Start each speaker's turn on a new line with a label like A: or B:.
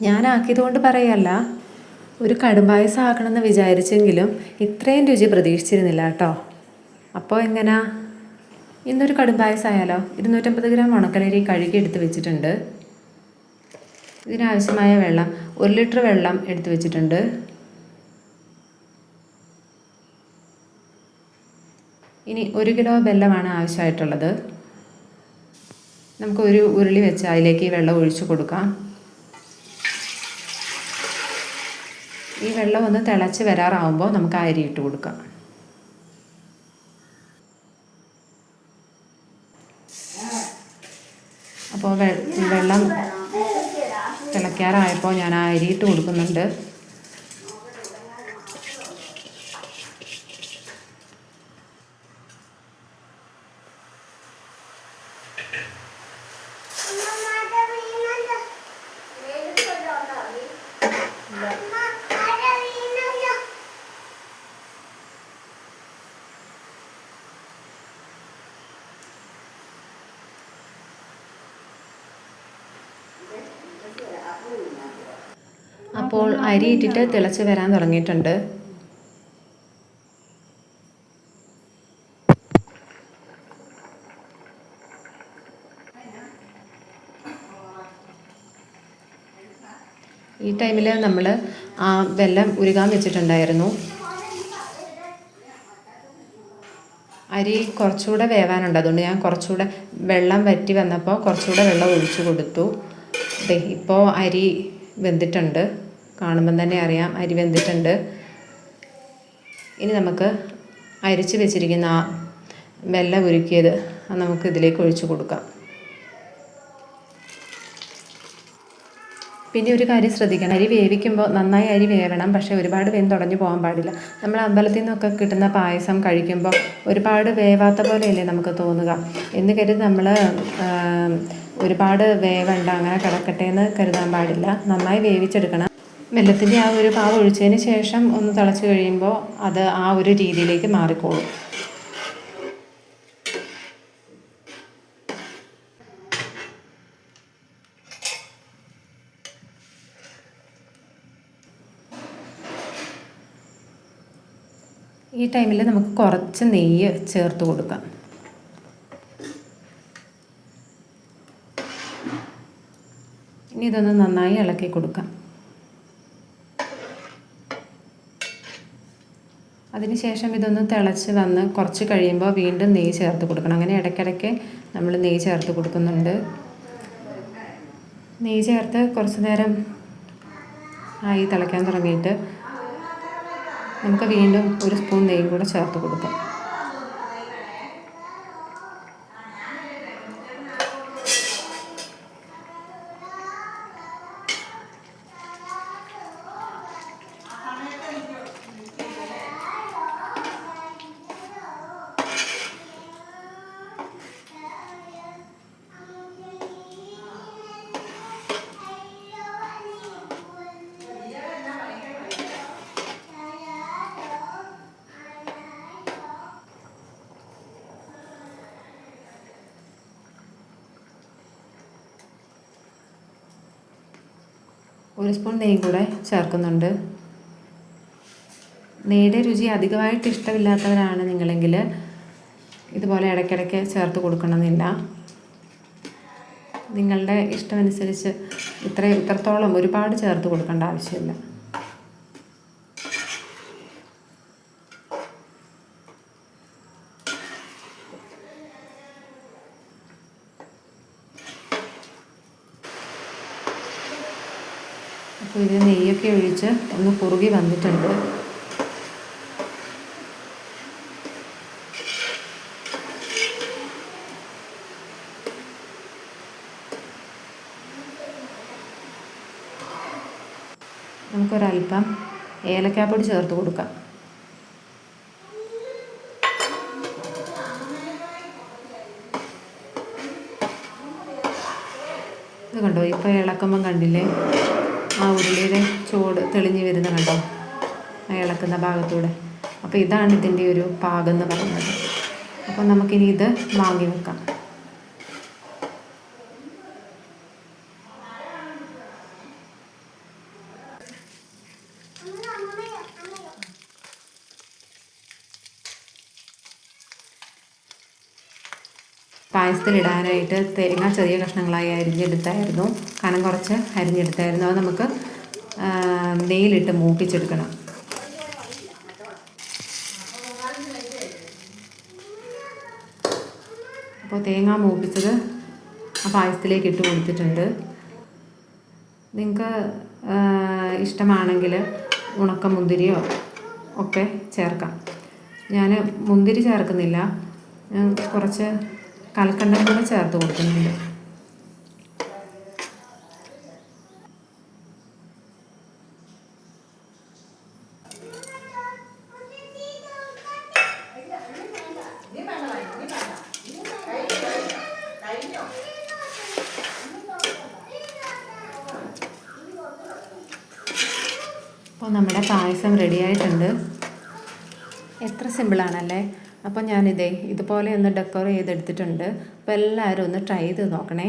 A: ഞാൻ ആക്കിയതുകൊണ്ട് പറയല്ല. ഒരു കടുംപായസം ആക്കണമെന്ന് വിചാരിച്ചെങ്കിലും ഇത്രയും രുചി പ്രതീക്ഷിച്ചിരുന്നില്ല കേട്ടോ. അപ്പോൾ എങ്ങനാ? ഇന്നൊരു കടുംപായസമായാലോ ഇരുന്നൂറ്റമ്പത് ഗ്രാം ഉണക്കലരി കഴുകി എടുത്ത് വെച്ചിട്ടുണ്ട്. ഇതിനാവശ്യമായ വെള്ളം ഒരു ലിറ്റർ വെള്ളം എടുത്തു വെച്ചിട്ടുണ്ട്. ഇനി ഒരു കിലോ വെല്ലമാണ് ആവശ്യമായിട്ടുള്ളത്. നമുക്ക് ഒരു ഉരുളി വെച്ച് അതിലേക്ക് ഈ വെള്ളം ഒഴിച്ചു കൊടുക്കാം. ഈ വെള്ളം ഒന്ന് തിളച്ച് വരാറാവുമ്പോൾ നമുക്ക് അരി ഇട്ട് കൊടുക്കാം. അപ്പോൾ വെള്ളം തിളയ്ക്കാറായപ്പോൾ ഞാൻ ആ അരി ഇട്ട് കൊടുക്കുന്നുണ്ട്. അപ്പോൾ അരി ഇട്ടിട്ട് തിളച്ച് വരാൻ തുടങ്ങിയിട്ടുണ്ട്. ഈ ടൈമിൽ നമ്മൾ ആ വെല്ലം ഉരുകാൻ വെച്ചിട്ടുണ്ടായിരുന്നു. അരി കുറച്ചുകൂടെ വേവാനുണ്ട്. അതുകൊണ്ട് ഞാൻ കുറച്ചുകൂടെ വെള്ളം വറ്റി വന്നപ്പോൾ കുറച്ചുകൂടെ വെള്ളം ഒഴിച്ചു കൊടുത്തു. ഇപ്പോൾ അരി വെന്തിട്ടുണ്ട്. കാണുമ്പം തന്നെ അറിയാം. അരി വെന്തിട്ടുണ്ട്. ഇനി നമുക്ക് അരിച്ച് വെച്ചിരിക്കുന്ന ആ വെല്ല ഉരുക്കിയത് നമുക്ക് ഇതിലേക്ക് ഒഴിച്ചു കൊടുക്കാം. പിന്നെ ഒരു കാര്യം ശ്രദ്ധിക്കണം. അരി വേവിക്കുമ്പോൾ നന്നായി അരി വേവണം. പക്ഷേ ഒരുപാട് വെന്തുടഞ്ഞു പോകാൻ പാടില്ല. നമ്മൾ അമ്പലത്തിൽ നിന്നൊക്കെ കിട്ടുന്ന പായസം കഴിക്കുമ്പോൾ ഒരുപാട് വേവാത്ത പോലെയല്ലേ നമുക്ക് തോന്നുക. എന്ന് കരുതി നമ്മൾ ഒരുപാട് വേവണ്ട അങ്ങനെ കിടക്കട്ടെ എന്ന് കരുതാൻ പാടില്ല. നന്നായി വേവിച്ചെടുക്കണം. വെള്ളത്തിന്റെ ആ ഒരു പാവ് ഒഴിച്ചതിന് ശേഷം ഒന്ന് തിളച്ച് കഴിയുമ്പോൾ അത് ആ ഒരു രീതിയിലേക്ക് മാറിക്കോളും. ഈ ടൈമിൽ നമുക്ക് കുറച്ച് നെയ്യ് ചേർത്ത് കൊടുക്കാം. ഇനി ഇതൊന്ന് നന്നായി ഇളക്കി കൊടുക്കാം. അതിനുശേഷം ഇതൊന്ന് തിളച്ച് വന്ന് കുറച്ച് കഴിയുമ്പോൾ വീണ്ടും നെയ്യ് ചേർത്ത് കൊടുക്കണം. അങ്ങനെ ഇടയ്ക്കിടയ്ക്ക് നമ്മൾ നെയ്യ് ചേർത്ത് കൊടുക്കുന്നുണ്ട്. നെയ്യ് ചേർത്ത് കുറച്ച് നേരം ആയി തിളയ്ക്കാൻ തുടങ്ങിയിട്ട് നമുക്ക് വീണ്ടും ഒരു സ്പൂൺ നെയ്യും കൂടെ ചേർത്ത് കൊടുക്കാം. ഒരു സ്പൂൺ നെയ്യും കൂടെ ചേർക്കുന്നുണ്ട്. നെയ്യുടെ രുചി അധികമായിട്ട് ഇഷ്ടമില്ലാത്തവരാണ് നിങ്ങളെങ്കിൽ ഇതുപോലെ ഇടയ്ക്കിടയ്ക്ക് ചേർത്ത് കൊടുക്കണമെന്നില്ല. നിങ്ങളുടെ ഇഷ്ടമനുസരിച്ച് ഇത്ര ഇത്രത്തോളം ഒരുപാട് ചേർത്ത് കൊടുക്കേണ്ട ആവശ്യമില്ല. അപ്പോൾ ഇത് നെയ്യൊക്കെ ഒഴിച്ച് ഒന്ന് കുറുകി വന്നിട്ടുണ്ട്. നമുക്കൊരല്പം ഏലക്കാപ്പൊടി ചേർത്ത് കൊടുക്കാം. ഇത് കണ്ടോ? ഇപ്പോൾ ഇളക്കുമ്പം കണ്ടില്ലേ? ആ ഉരുളിയുടെ ചൂട് തെളിഞ്ഞു വരുന്ന കണ്ടോ? ഇളക്കുന്ന ഭാഗത്തൂടെ. അപ്പോൾ ഇതാണ് ഇതിന്റെ ഒരു പാകം എന്ന് പറയുന്നത്. അപ്പോൾ നമുക്കിനി ഇത് വാങ്ങി വെക്കാം. പായസത്തിലിടാനായിട്ട് തേങ്ങ ചെറിയ കഷ്ണങ്ങളായി അരിഞ്ഞെടുത്തായിരുന്നു. കനം കുറച്ച് അരിഞ്ഞെടുത്തായിരുന്നു. അത് നമുക്ക് നെയ്യിലിട്ട് മൂപ്പിച്ചെടുക്കണം. അപ്പോൾ തേങ്ങ മൂപ്പിച്ചത് ആ പായസത്തിലേക്ക് ഇട്ട് കൊടുത്തിട്ടുണ്ട്. നിങ്ങൾക്ക് ഇഷ്ടമാണെങ്കിൽ ഉണക്ക മുന്തിരിയോ ഒക്കെ ചേർക്കാം. ഞാൻ മുന്തിരി ചേർക്കുന്നില്ല. കുറച്ച് കൽക്കണ്ടം കൂടെ ചേർത്ത് കൊടുക്കുന്നുണ്ട് അപ്പോൾ നമ്മുടെ പായസം റെഡിയായിട്ടുണ്ട് എത്ര സിമ്പിളാണല്ലേ അപ്പോൾ ഞാനിതേ ഇതുപോലെ ഒന്ന് ഡെക്കോർ ചെയ്തെടുത്തിട്ടുണ്ട്. അപ്പോൾ എല്ലാവരും ഒന്ന് ട്രൈ ചെയ്ത് നോക്കണേ.